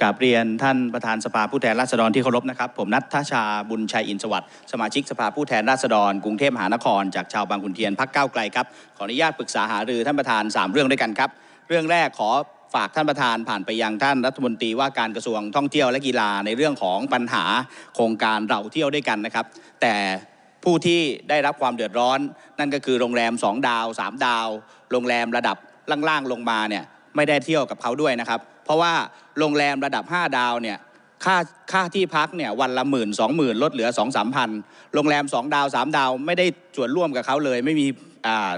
กราบเรียนท่านประธานสภาผู้แทนราษฎรที่เคารพนะครับ ผมนัทชาบุญชัยอินสวัสดิ์สมาชิกสภาผู้แทนราษฎรกรุงเทพมหานครจากชาวบางขุนเทียนพักก้าวไกลครับขออนุญาตปรึกษาหารือท่านประธาน 3 เรื่องด้วยกันครับ เรื่องแรกขอฝากท่านประธานผ่านไปยังท่านรัฐมนตรีว่าการกระทรวงท่องเที่ยวและกีฬาในเรื่องของปัญหาโครงการเราเที่ยวด้วยกันนะครับ แต่ผู้ที่ได้รับความเดือดร้อน นั่นก็คือโรงแรม 2 ดาว 3 ดาว โรงแรมระดับล่างๆลงมาเนี่ย ไม่ได้เที่ยวกับเขาด้วยนะครับ เพราะว่าโรงแรมระดับ 5 ดาวเนี่ยค่าค่าที่พักเนี่ยวันละหมื่นสองหมื่นลดเหลือ2องสามพันโรงแรม2ดาว3ดาวไม่ได้ส่วนร่วมกับเขาเลย ไม่มีอ่า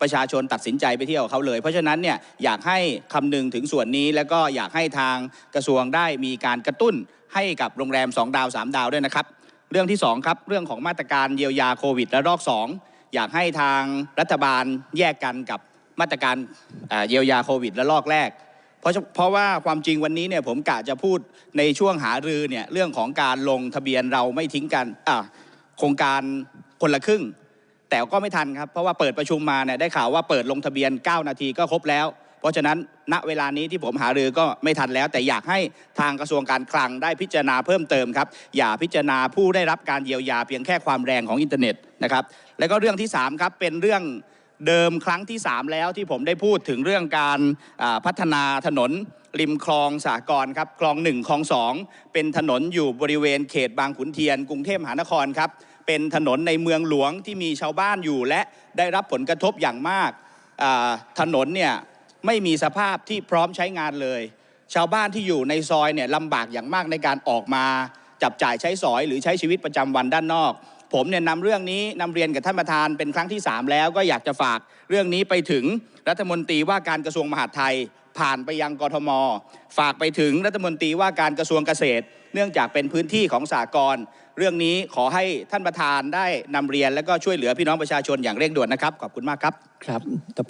ประชาชนตัดสินใจไปเที่ยวกับเขาเลย เพราะฉะนั้นเนี่ยอยากให้คำนึงถึงส่วนนี้ แล้วก็อยากให้ทางกระทรวงได้มีการกระตุ้นให้กับโรงแรม 2 ดาว 3 ดาวด้วยนะครับ เรื่องที่ 2 ครับ เรื่องของมาตรการเยียวยาโควิดและรอก 2 อยากให้ทางรัฐบาลแยกกันกับ มาตรการเยียวยาโควิดและรอกแรก เพราะเพราะว่าความจริงวันนี้เนี่ยผมกะจะพูดในช่วงหารือเนี่ยเรื่องของการลงทะเบียนเราไม่ทิ้งกันโครงการคนละครึ่ง แต่ก็ไม่ทันครับเพราะว่าเปิดประชุมมาเนี่ยได้ข่าวว่าเปิดลงทะเบียน 9 นาทีก็ครบแล้ว เพราะฉะนั้นณเวลานี้ที่ผมหารือก็ไม่ทันแล้ว แต่อยากให้ทางกระทรวงการคลังได้พิจารณาเพิ่มเติมครับ อย่าพิจารณาผู้ได้รับการเยียวยาเพียงแค่ความแรงของอินเทอร์เน็ตนะครับ แล้วก็เรื่องที่3ครับเป็นเรื่อง เดิมครั้งที่ 3 แล้วที่ผมได้พูดถึงเรื่องการพัฒนาถนนริมคลองสากรครับคลอง1คลอง2 เป็นถนนอยู่บริเวณเขตบางขุนเทียน กรุงเทพมหานครครับเป็นถนนในเมืองหลวงที่มีชาวบ้านอยู่ และได้รับผลกระทบอย่างมากถนนเนี่ยไม่มีสภาพที่พร้อมใช้งานเลย ชาวบ้านที่อยู่ในซอยเนี่ยลำบากอย่างมากในการออกมาจับจ่ายใช้สอยหรือใช้ชีวิตประจำวันด้านนอก ผมเนี่ยนำเรื่องนี้นำเรียนกับท่านประธานเป็นครั้งที่ 3 แล้วก็อยากจะฝากเรื่องนี้ไปถึงรัฐมนตรีว่าการกระทรวงมหาดไทย ผ่านไปยังกทม ฝากไปถึงรัฐมนตรีว่าการกระทรวงเกษตร เนื่องจากเป็นพื้นที่ของสากลเรื่องนี้ขอให้ท่านประธานได้นำเรียน และก็ช่วยเหลือพี่น้องประชาชนอย่างเร่งด่วนนะครับขอบคุณมากครับครับ